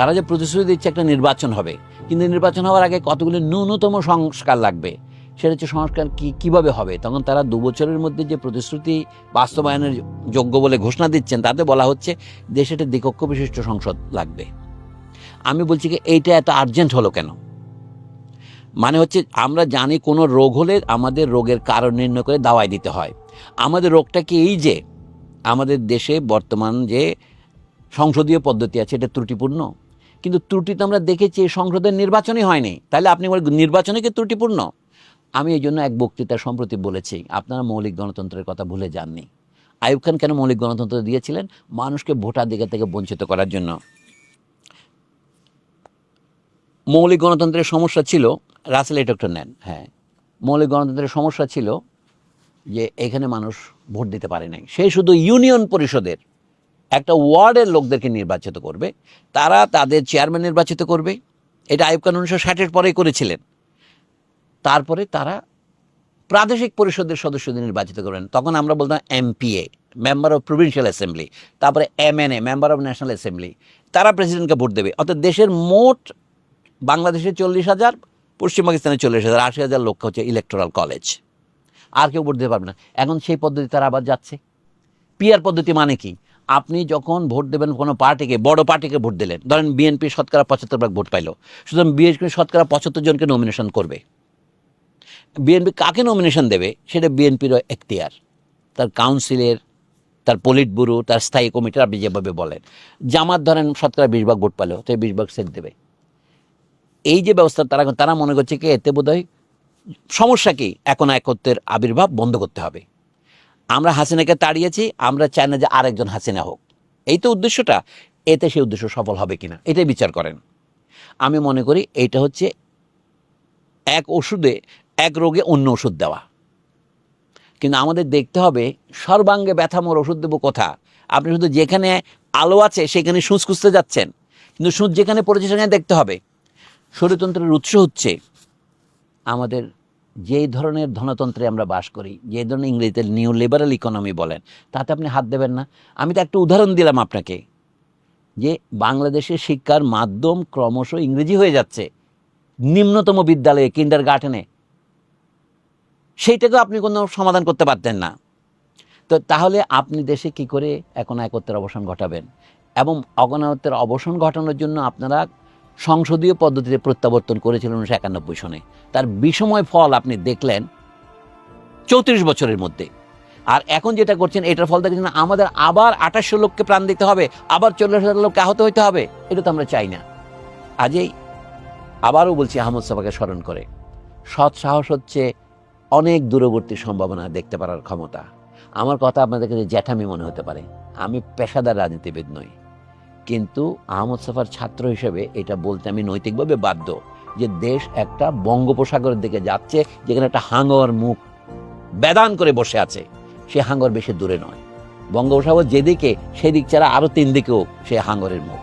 তারা যে প্রতিশ্রুতি দিচ্ছে একটা নির্বাচন হবে, কিন্তু নির্বাচন হওয়ার আগে কতগুলো ন্যূনতম সংস্কার লাগবে? সেটা হচ্ছে সংস্কার কি, কীভাবে হবে? তখন তারা দু বছরের মধ্যে যে প্রতিশ্রুতি বাস্তবায়নের যোগ্য বলে ঘোষণা দিচ্ছেন, তাতে বলা হচ্ছে দেশে একটা দ্বিকক্ষ বিশিষ্ট সংসদ লাগবে। আমি বলছি কি, এইটা এত আর্জেন্ট হলো কেন? মানে হচ্ছে আমরা জানি কোনো রোগ হলে আমাদের রোগের কারণ নির্ণয় করে দাওয়াই দিতে হয়। আমাদের রোগটা কি এই যে, আমাদের দেশে বর্তমান যে সংসদীয় পদ্ধতি আছে, এটা ত্রুটিপূর্ণ? কিন্তু ত্রুটি তো আমরা দেখেছি, সংসদের নির্বাচনই হয়নি। তাহলে আপনি নির্বাচনে কি ত্রুটিপূর্ণ? আমি এই জন্য এক বক্তৃতা সম্প্রতি বলেছি, আপনারা মৌলিক গণতন্ত্রের কথা ভুলে যাননি। আইয়ুব খান কেন মৌলিক গণতন্ত্র দিয়েছিলেন? মানুষকে ভোটার ভোটাধিকার থেকে বঞ্চিত করার জন্য। মৌলিক গণতন্ত্রের সমস্যা ছিল, রাসেল এটা একটা নেন হ্যাঁ। মৌলিক গণতন্ত্রের সমস্যা ছিল যে এখানে মানুষ ভোট দিতে পারে নাই। সে শুধু ইউনিয়ন পরিষদের একটা ওয়ার্ডের লোকদেরকে নির্বাচিত করবে। তারা তাদের চেয়ারম্যান নির্বাচিত করবে। এটা আইব খান উনিশশো ষাটের পরেই করেছিলেন। তারপরে তারা প্রাদেশিক পরিষদের সদস্যদের নির্বাচিত করবেন তখন আমরা বলতাম MPA, member of provincial assembly, তারপরে MNA, member of national assembly. তারা প্রেসিডেন্টকে ভোট দেবে। অর্থাৎ দেশের মোট বাংলাদেশে চল্লিশ হাজার, পশ্চিম পাকিস্তানে চল্লিশ হাজার, আশি হাজার লোক হচ্ছে ইলেকট্রাল কলেজ আর কেউ ভোট দিতে পারবে না। এখন সেই পদ্ধতি তারা আবার যাচ্ছে। পিয়ার পদ্ধতি মানে কি? আপনি যখন ভোট দেবেন কোনো পার্টিকে, বড় পার্টিকে ভোট দিলেন, ধরেন বিএনপি শতকরা পঁচাত্তর ভাগ ভোট পাইলো, সুতরাং বিএনপি শতকরা পঁচাত্তর জনকে নমিনেশন করবে। বিএনপি কাকে নমিনেশন দেবে? সেটা বিএনপিরও এখতিয়ার। তার কাউন্সিলের তার পলিট ব্যুরো তার স্থায়ী কমিটি আপনি যেভাবে বলেন। জামাত ধরেন শতকরা বিশ ভাগ ভোট পেল তো বিশ ভাগ সেট দেবে। এই যে ব্যবস্থা তারা তারা মনে করছে কি, এতে বোধহয় সমস্যা কি? এখন একত্রের আবির্ভাব বন্ধ করতে হবে। আমরা হাসিনাকে তাড়িয়েছি, আমরা চাই না যে আরেকজন হাসিনা হোক। এই তো উদ্দেশ্যটা। এতে সেই উদ্দেশ্য সফল হবে কিনা, এটাই বিচার করেন। আমি মনে করি এইটা হচ্ছে এক ওষুধে, এক রোগে অন্য ওষুধ দেওয়া। কিন্তু আমাদের দেখতে হবে, সর্বাঙ্গে ব্যথামোর ওষুধ দেবো কোথা? আপনি শুধু যেখানে আলো আছে, সেখানে সুচ খুঁজতে যাচ্ছেন। কিন্তু সুচ যেখানে পড়েছে, সেখানে দেখতে হবে। শরীরতন্ত্রের উৎস হচ্ছে আমাদের যেই ধরনের ধনতন্ত্রে আমরা বাস করি যে ধরনের ইংরেজিতে নিউ লিবারাল ইকোনমি বলেন, তাতে আপনি হাত দেবেন না। আমি তো একটা উদাহরণ দিলাম আপনাকে, যে বাংলাদেশের শিক্ষার মাধ্যম ক্রমশ ইংরেজি হয়ে যাচ্ছে, নিম্নতম বিদ্যালয়ে কিন্ডার গার্ডেনে সেইটাকেও আপনি কোনো সমাধান করতে পারতেন না। তো তাহলে আপনি দেশে কি করে এখন একত্রের অবসান ঘটাবেন? এবং অগণায়ত্বের অবসান ঘটানোর জন্য আপনারা সংসদীয় পদ্ধতিতে প্রত্যাবর্তন করেছিলেন উনিশশো একানব্বই সনে। তার বিষময় ফল আপনি দেখলেন চৌত্রিশ বছরের মধ্যে। আর এখন যেটা করছেন, এটার ফল দেখছেন, আমাদের আবার আঠাশশো লোককে প্রাণ দিতে হবে, আবার চল্লিশ হাজার লোককে আহত হইতে হবে, এটা তো আমরা চাই না। আজই আবারও বলছি, আহমদ সাফাকে স্মরণ করে, সৎ সাহস হচ্ছে অনেক দূরবর্তী সম্ভাবনা দেখতে পারার ক্ষমতা। আমার কথা আপনাদের কাছে জ্যাঠামি মনে হতে পারে, আমি পেশাদার রাজনীতিবিদ নই। কিন্তু আহমদ সাফার ছাত্র হিসেবে এটা বলতে আমি নৈতিকভাবে বাধ্য যে দেশ একটা বঙ্গোপসাগরের দিকে যাচ্ছে, যেখানে একটা হাঙ্গর মুখ বেদান করে বসে আছে। সে হাঙ্গর বেশি দূরে নয়। বঙ্গোপসাগর যেদিকে, সেদিক ছাড়া আরও তিন দিকেও সে হাঙ্গরের মুখ।